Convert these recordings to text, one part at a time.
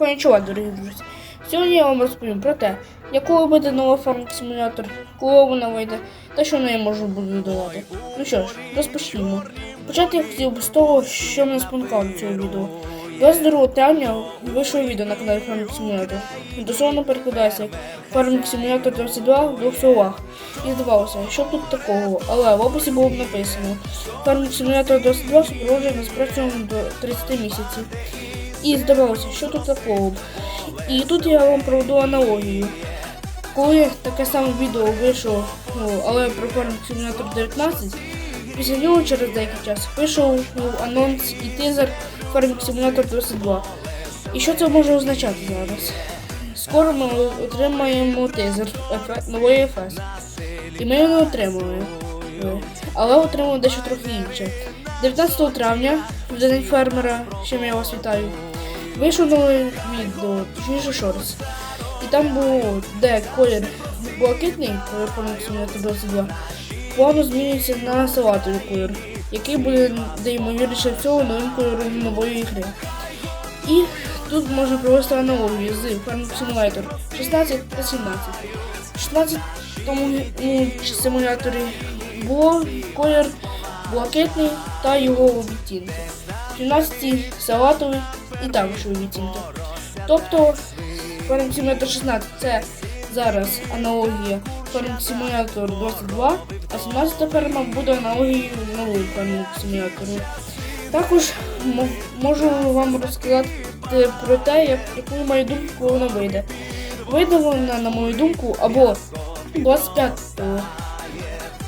Конічого, дорогі друзі. Сьогодні я вам розповім про те, якого буде нова фармінг симулятор, коли вона вийде та що в неї можна буде додавати. Ну що ж, розпочнімо. Почати я хотів би з того, що мене спонукало до цього відео. 22 травня вийшло відео на каналі Farming Simulator. Дословно перекладається як Farming Simulator 22 в двох словах. І здавалося, що тут такого, але в описі було б написано Farming Simulator 22 супроводжує нас протягом до 30 місяців. І здавалося, що тут такого. І тут я вам проведу аналогію. Коли таке саме відео вийшло, ну, але про Farming Simulator 19, після нього через деякий час вийшов ну, анонс і тизер Farming Simulator 22. І що це може означати зараз? Скоро ми отримаємо тизер Ефе- нової ФС. І ми його не отримали. Але отримали дещо трохи інше. 19 травня, в день фермера, чим я вас вітаю, вийшло нове відео, точніше шорс. І там було, де колір блакитний, Simulator 22, плавно змінюється на салатовий колір, який буде, де ймовірніше всього, новим кольором нової гри. І тут можна провести аналогію з Farming Simulator 16 та 17. В 16 тому симуляторі було колір блакитний та його відтінки. В 17 салатовий і також його відтінки. Тобто Farming 16 це зараз аналогія Simulator 22, а 17 ферма буде аналогією Farming Simulator. Також можу вам розказати про те, як яку мою думку, вона вийде. Вийде вона, на мою думку, або 25,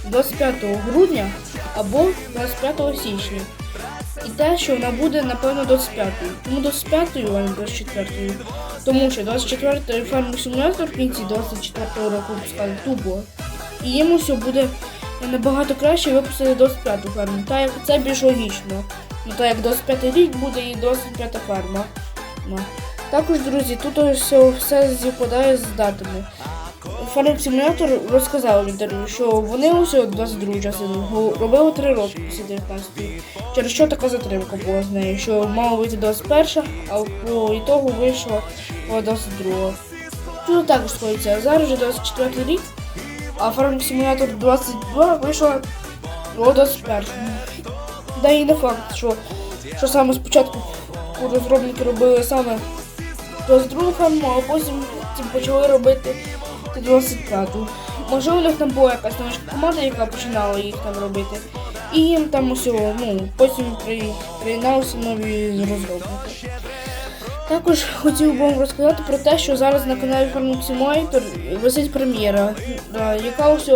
25 грудня, або 25 січня. І те, що вона буде, напевно, 25-ї. Тому 25-ї, а не 24-ї. Тому що 24-й Farming Simulator в кінці 24-го року випускали тупо. І їм усе буде набагато краще випустити 25-ту ферму. Так як це більш логічно. Ну так як 25 рік буде і 25 ферма. Також, друзі, тут ось все зіпадає з датами. Farming Simulator розказав в інтерв'ю, що вони усе 22 частину робили 3 роки після 19 Через що така затримка була з нею, що мало вийти 21, а по ітогу вийшло 22. Тут також сходиться. Зараз вже 24 рік, а Farming Simulator 22 вийшла о 21. Да і не факт, що, що саме спочатку розробники робили саме 22 ферму, а потім ті почали робити 25-ту. Може у них там була якась невеличка команда, яка починала їх там робити. І їм там усього, ну, потім при, приєдналися нові розробники. Також хотів би вам розказати про те, що зараз на каналі Farming Simulator висить прем'єра, яка ось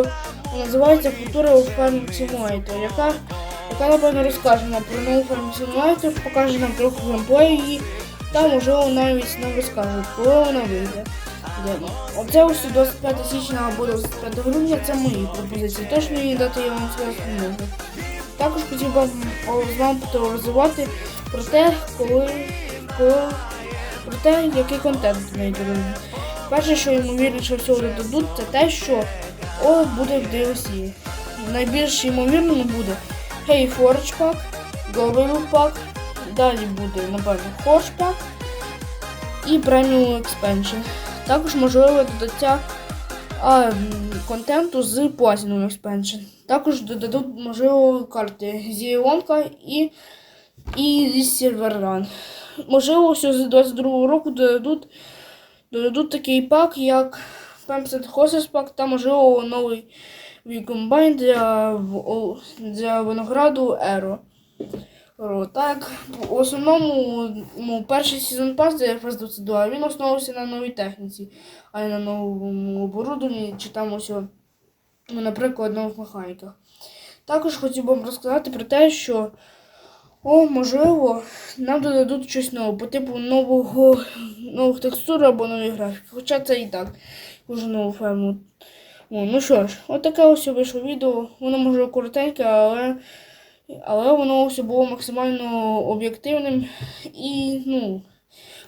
називається Культура у Farming Simulator, яка, яка напевно розкаже нам про нову Farming Simulator, покаже нам трохи геймплею її, та можливо навіть нам розкаже, коли вона вийде. Де- Оце ось 25 січня або 25 грудня це мої пропозиції. Точної дати я вам сказати не. Також хотів би з вами розвивати про те, коли, коли про те, який контент неї. Перше, що ймовірніше всього додадуть, це те, що О буде в DLC. Найбільш ймовірним буде Hey Forge Pack, Global Pack, далі буде, напевно, Forge Pack і Premium Expansion. Також можливо додаття а, контенту з Platinum Expansion. Також додадуть, можливо, карти Зіонка і, і Silver Run. Можливо, все з 22 року додадуть, додадуть такий пак, як Pamset Horses пак, та можливо новий Комбайн для, для винограду Еро. Так, в основному ну, перший сезон пас, FS 22, він основувався на новій техніці, а не на новому оборудованні, чи там ось, ну, наприклад, нових механіках. Також хотів би вам розказати про те, що о, можливо, нам додадуть щось нове, по типу нового, нових текстур або нових графік. Хоча це і так, кожну нову ферму. О, ну що ж, от таке ось вийшло відео. Воно може коротеньке, але але воно все було максимально об'єктивним і, ну,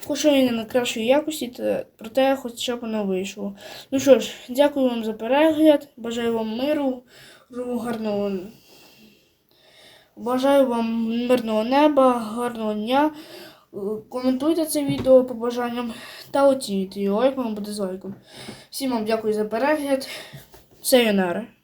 хоч і не на кращої якості, проте хоча б воно вийшло. Ну що ж, дякую вам за перегляд, бажаю вам миру, гарного. Бажаю вам мирного неба, гарного дня, Коментуйте це відео по бажанням та оцінюйте його, як вам буде з лайком. Всім вам дякую за перегляд. Сайонара.